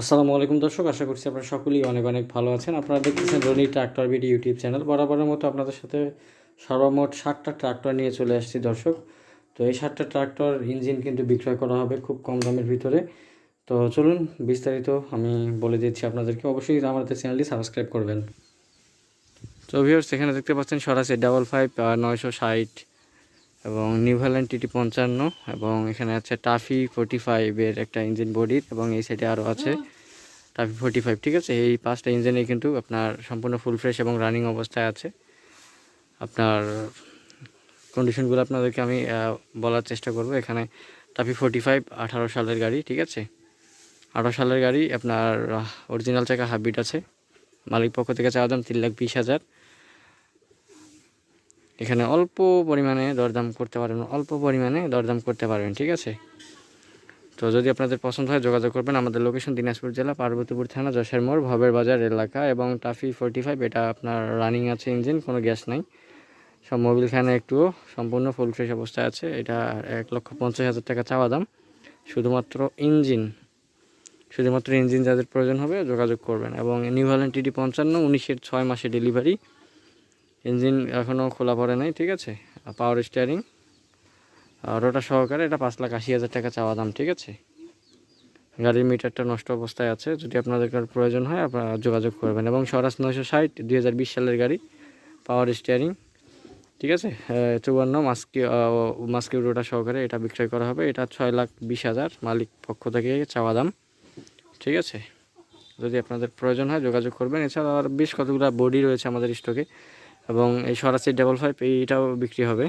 আসসালামু আলাইকুম দর্শক, আশা করছি আপনারা সকলেই অনেক অনেক ভালো আছেন। আপনারা দেখতেছেন Rony tractor BD YouTube channel. বরাবরের মতো আপনাদের সাথে সর্বমোট ষাটটা ট্রাক্টর নিয়ে চলে আসছি দর্শক। তো এই ষাটটা ট্রাক্টর ইঞ্জিন কিন্তু বিক্রয় করা হবে খুব কম দামের ভিতরে। তো চলুন, বিস্তারিত আমি বলে দিচ্ছি আপনাদেরকে। অবশ্যই আমাদের চ্যানেলটি সাবস্ক্রাইব করবেন। তো ভিউয়ার্স এখানে দেখতে পাচ্ছেন সরাসরি ডাবল ফাইভ নয়শো ষাট এবং নিউভ্যালেন্ট টিটি পঞ্চান্ন এবং এখানে আছে টাফি ফোর্টি ফাইভের একটা ইঞ্জিন বডির এবং এই সাইডে আরও আছে টাফি ফোর্টি ফাইভ ঠিক আছে? এই পাঁচটা ইঞ্জিনে কিন্তু আপনার সম্পূর্ণ ফুল ফ্রেশ এবং রানিং অবস্থায় আছে। আপনার কন্ডিশনগুলো আপনাদেরকে আমি বলার চেষ্টা করব। এখানে টাফি ফোর্টি ফাইভ আঠারো সালের গাড়ি, ঠিক আছে? আঠারো সালের গাড়ি, আপনার অরিজিনাল চাকা হাববিট আছে। মালিক পক্ষ থেকে চাওয়া দাম তিন লাখ বিশ হাজার। এখানে অল্প পরিমাণে দরদাম করতে পারবেন, অল্প পরিমাণে দরদাম করতে পারবেন, ঠিক আছে? তো যদি আপনাদের পছন্দ হয়, যোগাযোগ করবেন আমাদের লোকেশন দিনাজপুর জেলা, পার্বতীপুর থানা, যশোর মোড়, ভবের বাজার এলাকা এবং টাফি ফোর্টি ফাইভ এটা আপনার রানিং আছে ইঞ্জিন কোনো গ্যাস নাই। সব মোবিলখানে একটু সম্পূর্ণ ফুল ফ্রেশ অবস্থায় আছে। এটা এক লক্ষ পঞ্চাশ হাজার টাকা চাওয়া দাম। শুধুমাত্র ইঞ্জিন শুধুমাত্র ইঞ্জিন যাদের প্রয়োজন হবে, যোগাযোগ করবেন। এবং নিউভ্যালেন্ট টিডি পঞ্চান্ন, উনিশের ছয় মাসে ডেলিভারি ইঞ্জিন এখনও খোলা পড়ে নাই, ঠিক আছে? পাওয়ার স্টিয়ারিং রোটা সহকারে এটা পাঁচ লাখ আশি হাজার টাকা চাওয়া দাম, ঠিক আছে? গাড়ির মিটারটা নষ্ট অবস্থায় আছে, যদি আপনাদের প্রয়োজন হয় আপনারা যোগাযোগ করবেন। এবং স্বরাজ নয়শো ষাট, দুই সালের গাড়ি পাওয়ার স্টিয়ারিং ঠিক আছে? চুয়ান্ন মাস্কি মাস্কি রোটা সহকারে এটা বিক্রয় করা হবে। এটা ছয় লাখ বিশ হাজার মালিক পক্ষ থেকে চাওয়া দাম, ঠিক আছে? যদি আপনাদের প্রয়োজন হয় যোগাযোগ করবেন। এছাড়া আর বেশ কতগুলো বডি রয়েছে আমাদের স্টকে এবং এই সরাসরি ডাবল ফাইভ এইটাও বিক্রি হবে।